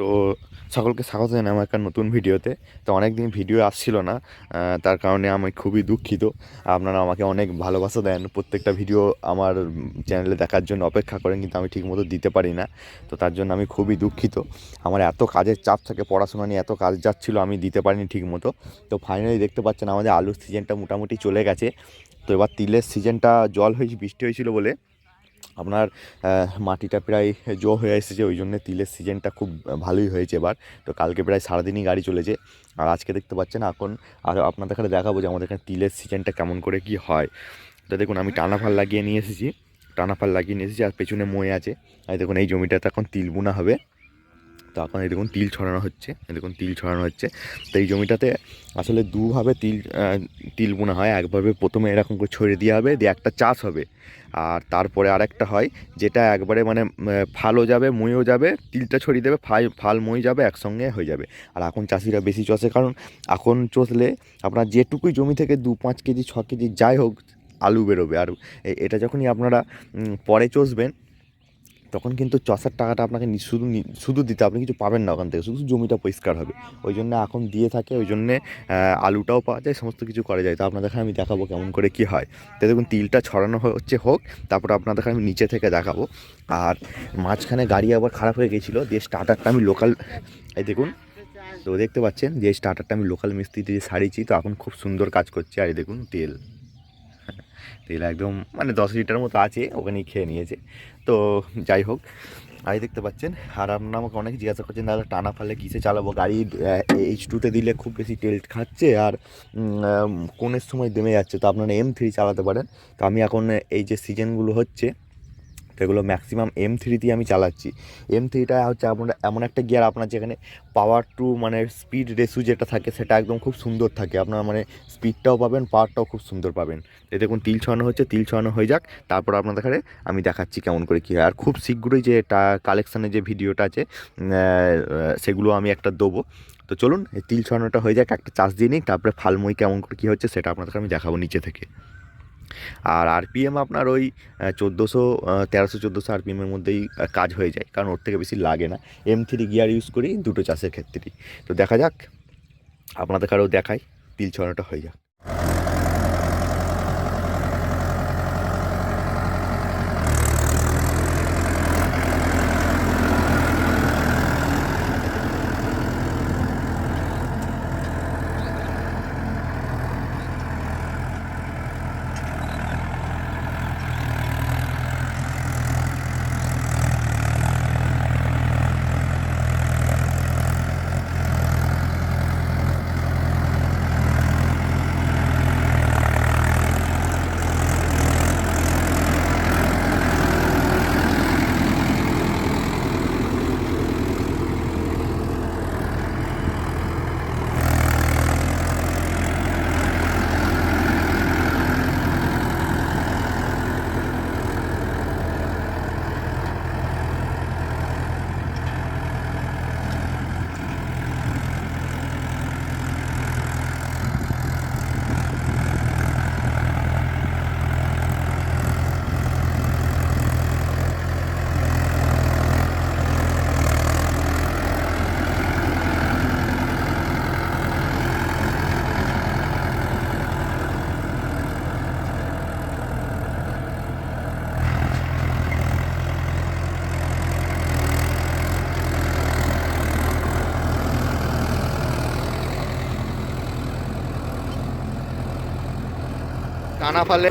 তো সকলকে স্বাগত জানাই আমার একটা নতুন ভিডিওতে। তো অনেক দিন ভিডিও আসছিল না তার কারণে আমি খুবই দুঃখিত। আপনারা আমাকে অনেক ভালোবাসা দেন, প্রত্যেকটা ভিডিও আমার চ্যানেলে দেখার জন্য অপেক্ষা করেন, কিন্তু আমি ঠিকমতো দিতে পারি না। তো তার জন্য আমি খুবই দুঃখিত। আমার এত কাজের চাপ থাকে, পড়াশোনা নিয়ে এত কাজ যাচ্ছিল, আমি দিতে পারিনি ঠিকমতো। তো ফাইনালি দেখতে পাচ্ছেন, আমাদের আলুর সিজনটা মোটামুটি চলে গেছে। তো এবার তিলের সিজনটা জল হয়েছে, বৃষ্টি হয়েছিল বলে আপনার মাটিটা প্রায় জো হয়ে এসেছে ওই জন্য তিলের সিজনটা খুব ভালোই হয়েছে এবার। তো কালকে প্রায় সারাদিনই গাড়ি চলেছে। আর আজকে দেখতে পাচ্ছেন এখন, আর আপনাদের এখানে দেখাবো যে আমাদের এখানে তিলের সিজনটা কেমন করে কি হয়। তো দেখুন, আমি টানাফাল লাগিয়ে নিয়ে এসেছি টানাফাল লাগিয়ে নিয়ে এসেছি, আর পেছনে মই আছে। আর দেখুন, এই জমিটাতে এখন তিল বোনা হবে। তো এখন দেখুন তিল ছড়ানো হচ্ছে দেখুন তিল ছড়ানো হচ্ছে। তো এই জমিটাতে আসলে দুভাবে তিল তিল বোনা হয়। একভাবে প্রথমে এরকম করে ছড়িয়ে দেওয়া হবে, দিয়ে একটা চাষ হবে। আর তারপরে আরেকটা হয়, যেটা একবারে মানে ফালও যাবে, মইও যাবে, তিলটা ছড়িয়ে দেবে, ফাল ফাল মই যাবে, একসঙ্গে হয়ে যাবে। আর এখন চাষিরা বেশি চষে, কারণ এখন চষলে আপনার যেটুকুই জমি থেকে দু পাঁচ কেজি, ছ কেজি যাই হোক, আলু বেরোবে। আর এটা যখনই আপনারা পরে চষবেন তখন কিন্তু চষার টাকাটা আপনাকে শুধু শুধু দিতে আপনি কিছু পাবেন না ওখান থেকে। শুধু জমিটা পরিষ্কার হবে। ওই জন্য এখন দিয়ে থাকে, ওই জন্যে আলুটাও পাওয়া যায়, সমস্ত কিছু করা যায়। তো আপনাদের আমি দেখাবো কেমন করে কি হয়। তো দেখুন, তিলটা ছড়ানো হচ্ছে হোক, তারপর আপনাদের আমি নিচে থেকে দেখাবো। আর মাঝখানে গাড়ি আবার খারাপ হয়ে গেছিল দিয়ে স্টার্টারটা আমি লোকাল এই দেখুন, তো দেখতে পাচ্ছেন, যে স্টার্টারটা আমি লোকাল মিস্ত্রি দিয়ে সারিয়েছি। তো এখন খুব সুন্দর কাজ করছে। আর দেখুন, তেল। তেল একদম মানে দশ লিটার মতো আছে, ওখানেই খেয়ে নিয়েছে। তো যাই হোক আজ দেখতে পাচ্ছেন, আর আপনার আমাকে অনেক জিজ্ঞাসা করছেন, দাদা, টানা ফালে কিসে চালাবো? গাড়ি এইচ টুতে দিলে খুব বেশি তেল খাচ্ছে, আর কোনের সময় দেমে যাচ্ছে? তো আপনারা এম থ্রি চালাতে পারেন। তো আমি এখন এই যে সিজনগুলো হচ্ছে তো এগুলো ম্যাক্সিমাম এম থ্রিতেই আমি চালাচ্ছি। এম থ্রিটা হচ্ছে আপনার এমন একটা গিয়ার আপনার যেখানে পাওয়ার টু মানে স্পিড রেসু যেটা থাকে সেটা একদম খুব সুন্দর থাকে। আপনার মানে স্পিডটাও পাবেন পাওয়ারটাও খুব সুন্দর পাবেন। এই দেখুন তিল ছড়ানো হচ্ছে, তিল ছড়ানো হয়ে যাক, তারপর আপনাদের আমি দেখাচ্ছি কেমন করে কী হয়। আর খুব শীঘ্রই যে এটা কালেকশানের যে ভিডিওটা আছে সেগুলো আমি একটা দেবো। তো চলুন, এই তিল ছড়ানোটা হয়ে যাক, একটা চাষ দিয়ে নিই, তারপরে ফালমই কেমন করে কী হচ্ছে সেটা আপনাদের আমি দেখাবো নিচে থেকে। আর আরপিএম আপনার ওই চোদ্দোশো তেরোশো, চোদ্দোশো আরপিএমের মধ্যেই কাজ হয়ে যায়। কারণ ওর থেকে বেশি লাগে না। এম থ্রি গিয়ার ইউজ করি, দুটো চাষের ক্ষেত্রেই। তো দেখা যাক, আপনাদের কারও দেখাই, তিল ছড়াটা হয়ে যাক। টানা ফালে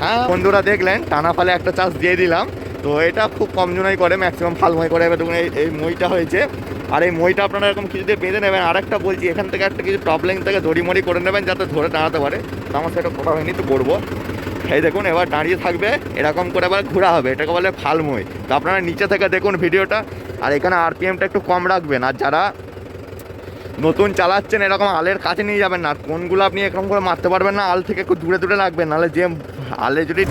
হ্যাঁ বন্ধুরা দেখলেন টানা ফালে একটা চাষ দিয়ে দিলাম। তো এটা খুব কম জনাই করে ম্যাক্সিমাম ফালময় করে। এবার দেখুন, এই মইটা হয়েছে। আর এই মইটা আপনারা এরকম কিছু দিয়ে বেঁধে নেবেন। আর একটা বলছি, এখান থেকে একটা কিছু টপলেন থেকে দড়ি মড়ি করে নেবেন, যাতে ধরে টানাতে পারে। তো আমার সেটা করা হয়নি, তো করব। এই দেখুন, এবার দাঁড়িয়ে থাকবে। এরকম করে আবার ঘোরা হবে। এটাকে বলে ফালমই তো আপনারা নিচে থেকে দেখুন ভিডিওটা। আর এখানে আরপিএমটা একটু কম রাখবেন। আর যারা নতুন চালাচ্ছেন, এরকম আলের কাছে নিয়ে যাবেন না। আর কোনগুলো আপনি এরকম করে মারতে পারবেন না, আল থেকে একটু দূরে দূরে রাখবেন, নাহলে যে আলে যদি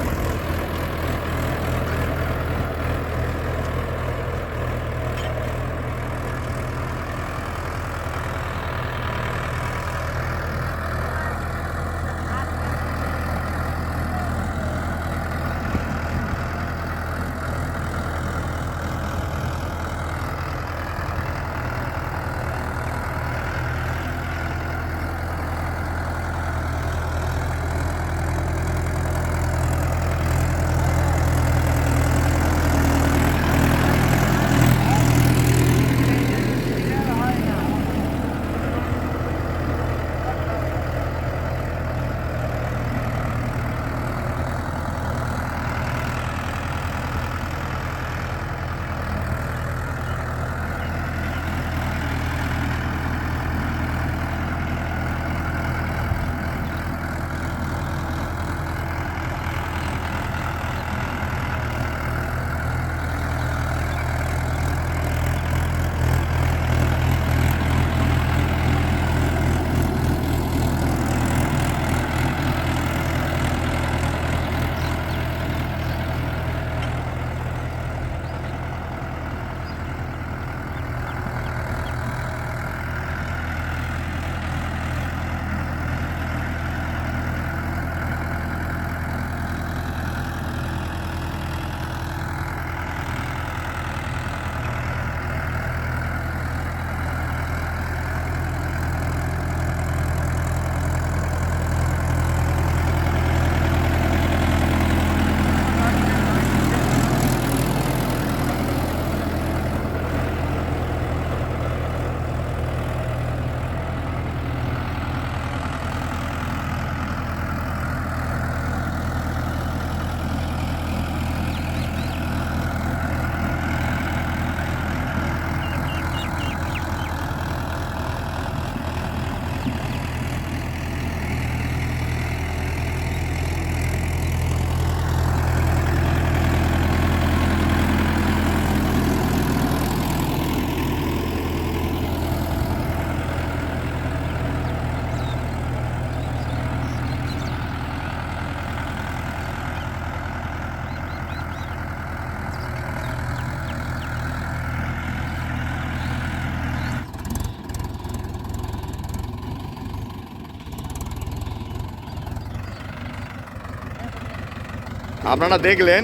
আপনারা দেখলেন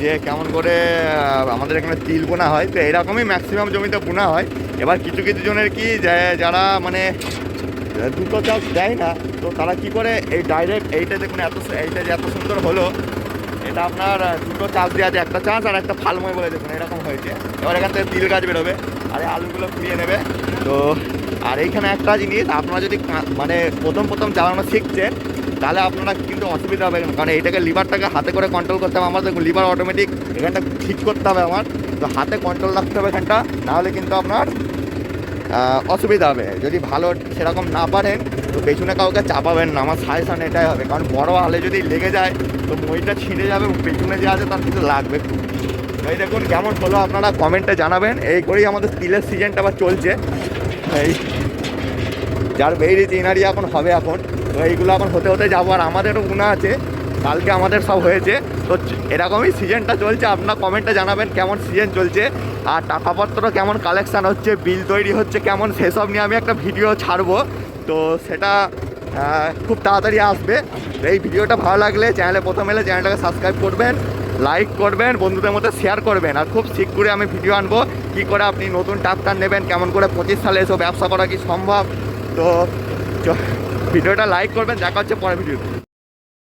যে কেমন করে আমাদের এখানে তিল বোনা হয়। তো এরকমই ম্যাক্সিমাম জমিতে বোনা হয়। এবার কিছু কিছু জনের কি যারা মানে দুটো চাষ দেয় না, তো তারা কি করে, এই ডাইরেক্ট এইটা দেখুন এত এইটা যে এত সুন্দর হলো, এটা আপনার দুটো চাষ দেওয়া আছে একটা চাষ আর একটা ফালময় বলে দেখুন, এরকম হয়েছে। এবার এখান থেকে তিল গাছ বেরোবে, আর আলুগুলো কুড়িয়ে নেবে। তো, আর এইখানে একটা জিনিস, আপনারা যদি মানে প্রথম প্রথম চালানো শিখছেন তাহলে আপনারা কিন্তু অসুবিধা হবে? কারণ এইটাকে লিভারটাকে হাতে করে কন্ট্রোল করতে হবে। আমার দেখুন, লিভার অটোমেটিক এখানটা ঠিক করতে হবে আমার। তো হাতে কন্ট্রোল রাখতে হবে এখানটা, নাহলে কিন্তু আপনার অসুবিধা হবে। যদি ভালো সেরকম না পারেন, তো পেছনে কাউকে চাপাবেন না। আমার সাজেশন এটাই হবে। কারণ বড় হালে যদি লেগে যায়, তো মইটা ছিঁড়ে যাবে পেছনে যে আছে তার কিছু লাগবে এই দেখুন কেমন হলো, আপনারা কমেন্টে জানাবেন। এই করেই আমাদের তিলের সিজনটা আবার চলছে। এই, যার বেরিয়েছে এনারই এখন হবে এখন। তো এইগুলো এখন হতে হতে যাব আর আমাদেরও গুণা আছে, কালকে আমাদের সব হয়েছে। তো এরকমই সিজনটা চলছে, আপনার কমেন্টে জানাবেন কেমন সিজন চলছে। আর টাকাপত্র কেমন কালেকশান হচ্ছে বিল তৈরি হচ্ছে কেমন, সেসব নিয়ে আমি একটা ভিডিও ছাড়বো। তো সেটা খুব তাড়াতাড়ি আসবে। এই ভিডিওটা ভালো লাগলে চ্যানেলে প্রথম এলে চ্যানেলটাকে সাবস্ক্রাইব করবেন লাইক করবেন, বন্ধুদের মধ্যে শেয়ার করবেন। আর খুব শীঘ্রই আমি ভিডিও আনব, কী করে আপনি নতুন ট্রাক্টর নেবেন, কেমন করে পঁচিশ সালে এসব ব্যবসা করা কি সম্ভব? তো ভিডিওটা লাইক করবেন দেখা হচ্ছে পরের ভিডিও